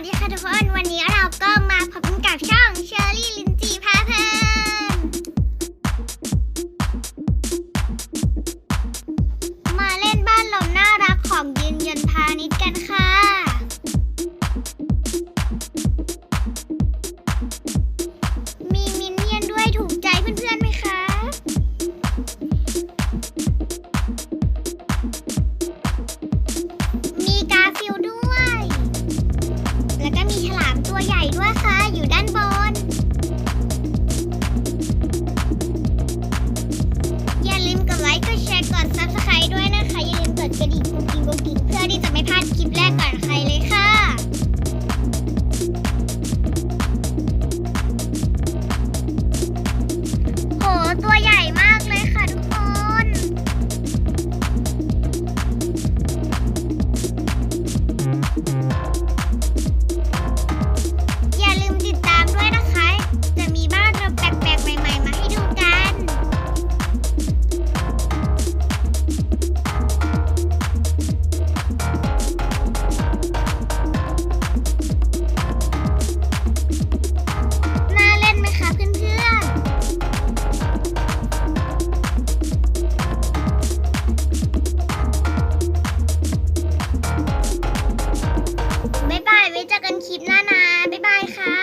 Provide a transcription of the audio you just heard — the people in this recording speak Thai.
วัสดีค่ะทุกคน วันนี้เรา เจอกันคลิปหน้านะ บ๊ายบายค่ะ